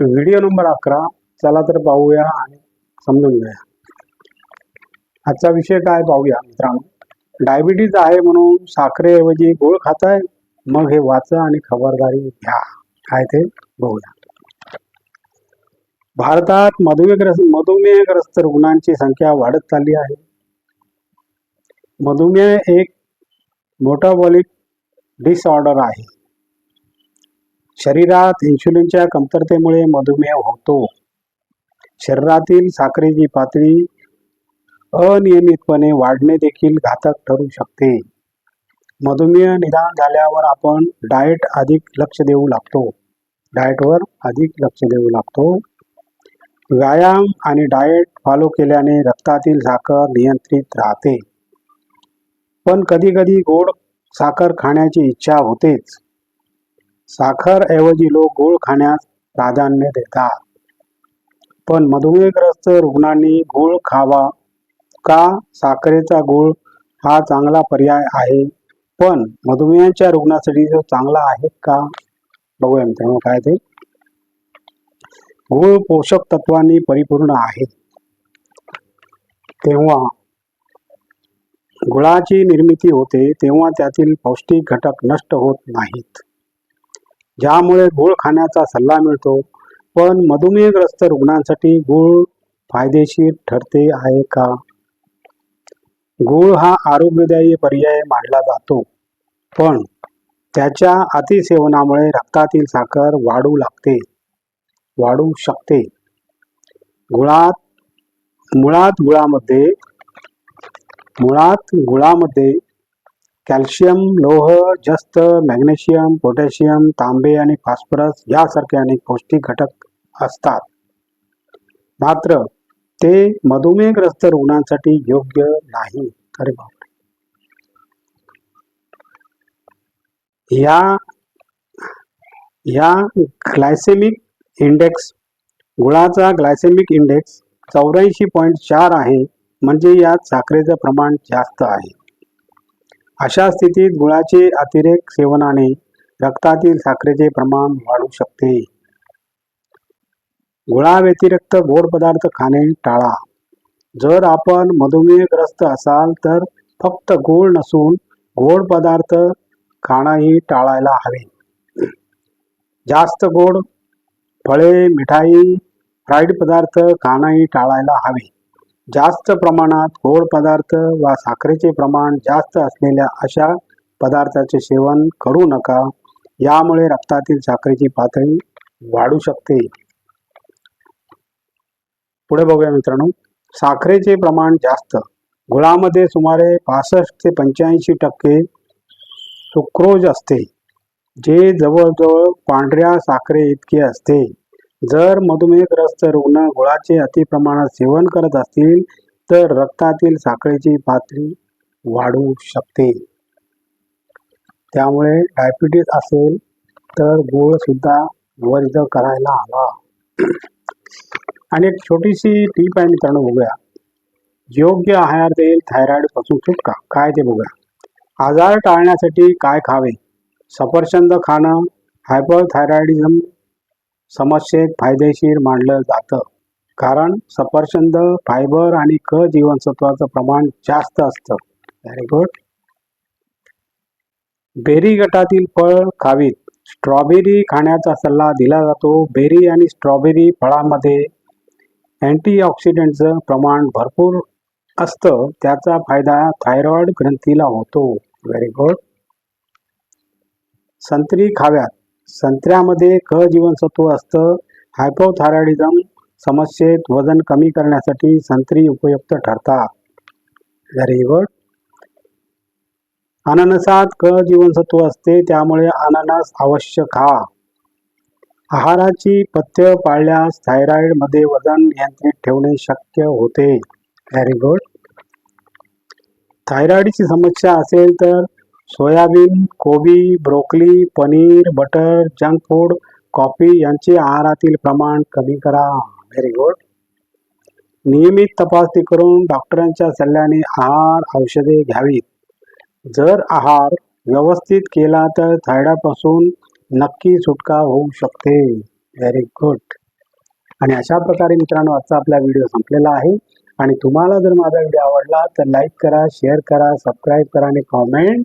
Video number अकरा. चला तर पाहूया आणि समजून घ्या आजचा विषय काय पाहूया मित्रांनो? डायबिटीज आहे म्हणून साखरेऐवजी गोळ खाताय मग हे वाचा आणि खबरदारी घ्या. काय ते बघूया. भारतात मधुमेहग्रस्त मधुमेहग्रस्त रुग्णांची संख्या वाढत चालली आहे. मधुमेह एक मोटाबॉलिक डिसऑर्डर आहे. शरीरात इन्शुलिनच्या कमतरतेमुळे मधुमेह होतो. शरीरातील साखरेची पातळी अनियमितपणे वाढणे देखील घातक ठरू शकते. मधुमेह निदान झाल्यावर आपण डाएट अधिक लक्ष देऊ लागतो. डाएटवर अधिक लक्ष देऊ लागतो. व्यायाम आणि डाएट फॉलो केल्याने रक्तातील साखर नियंत्रित राहते. पण कधी कधी गोड साखर खाण्याची इच्छा होतेच. साखर ऐवजी लोक गोड खाण्यास प्राधान्य देतात. पण मधुमेहग्रस्त रुग्णांनी गुळ खावा का? साखरेचा गुळ हा चांगला पर्याय आहे पण मधुमेहाच्या रुग्णासाठी जो चांगला आहे का? बघूया मित्रांनो काय ते. गुळ पोषक तत्वांनी परिपूर्ण आहे. तेव्हा गुळाची निर्मिती होते तेव्हा त्यातील पौष्टिक घटक नष्ट होत नाहीत. ज्यामुळे गुळ खाण्याचा सल्ला मिळतो. पण मधुमेहग्रस्त रुग्णांसाठी गुळ फायदेशीर ठरते आहे का? गुळ हा आरोग्यदायी पर्याय मानला जातो. पण त्याच्या अतिसेवनामुळे रक्तातील साखर वाढू लागते. वाढू शकते. गुळात मुळात गुळामध्ये मुळात गुळामध्ये कॅल्शियम लोह जस्त मॅग्नेशियम पोटॅशियम तांबे आणि फॉस्फरस यासारखे अनेक पौष्टिक घटक असतात. मात्र ते मधुमेहग्रस्त रुग्णांसाठी योग्य नाही. अरे बापरे. या या ग्लायसेमिक इंडेक्स गुळाचा ग्लायसेमिक इंडेक्स चौऱ्याऐंशी पॉईंट चार आहे म्हणजे यात साखरेचं प्रमाण जास्त आहे. अशा स्थितीत गुळाचे अतिरेक सेवनाने रक्तातील साखरेचे प्रमाण वाढू शकते. गुळाव्यतिरिक्त गोड पदार्थ खाणे टाळा. जर आपण मधुमेहग्रस्त असाल तर फक्त गोड नसून गोड पदार्थ खाणंही टाळायला हवे. जास्त गोड फळे मिठाई फ्राईड पदार्थ खाणंही टाळायला हवे. जास्त प्रमाणात गोड पदार्थ वा साखरेचे प्रमाण जास्त असलेल्या अशा पदार्थाचे सेवन करू नका. यामुळे रक्तातील साखरेची पातळी वाढू शकते. पुढे बघूया मित्रांनो. साखरेचे प्रमाण जास्त. गुळामध्ये सुमारे पासष्ट ते पंच्याऐंशी टक्के सुक्रोज असते जे जवळजवळ पांढऱ्या साखरे इतके असते. जर मधुमेहग्रस्त रुग्ण गुळाचे अतिप्रमाणात सेवन करत असतील तर रक्तातील साखरेची पातळी वाढू शकते. त्यामुळे डायबिटीस असेल तर गुळ सुद्धा वर्ज करायला हवा. आणि एक छोटीशी टीप आहे मित्रांनो बघूया. योग्य आहार देईल थायरॉइडपासून सुटका. काय ते बघूया. आजार टाळण्यासाठी काय खावे? सफरचंद खाणं हायपरथायरॉइडिझम समस्येत फायदेशीर मानलं जातं. कारण सफरचंद फायबर आणि क जीवनसत्वाचं प्रमाण जास्त असतं. व्हेरी गुड बेरी गटातील फळ खावीत. स्ट्रॉबेरी खाण्याचा सल्ला दिला जातो. बेरी आणि स्ट्रॉबेरी फळामध्ये अँटीऑक्सिडंटचं प्रमाण भरपूर असतं. त्याचा फायदा थायरॉइड ग्रंथीला होतो. व्हेरी गुड संत्री खाव्यात. संत्र्यामध्ये क जीवनसत्व असतं हायपोथायरॉइडिझम समस्येत वजन कमी करण्यासाठी संत्री उपयुक्त ठरतात. व्हेरी गुड अननसात क जीवनसत्व असते त्यामुळे अननस अवश्य खा आहाराची पथ्य पाळल्यास थायरॉइडमध्ये वजन नियंत्रित ठेवणे शक्य होते. व्हेरी गुड थायरॉइडची समस्या असेल तर सोयाबीन कोबी broccoli paneer butter junk food coffee यांचे आहारातील प्रमाण कमी करा. व्हेरी गुड नियमित तपासणी करून डॉक्टरांच्या सल्ल्याने आहार औषधे घ्यावीत. जर आहार व्यवस्थित केला तर थायडापासून नक्की सुटका होऊ शकते. व्हेरी गुड आणि अशा प्रकारे मित्रांनो आजचा आपला व्हिडिओ संपलेला आहे. आणि तुम्हाला जर माझा व्हिडिओ आवडला तर लाईक करा शेअर करा सबस्क्राईब करा आणि कॉमेंट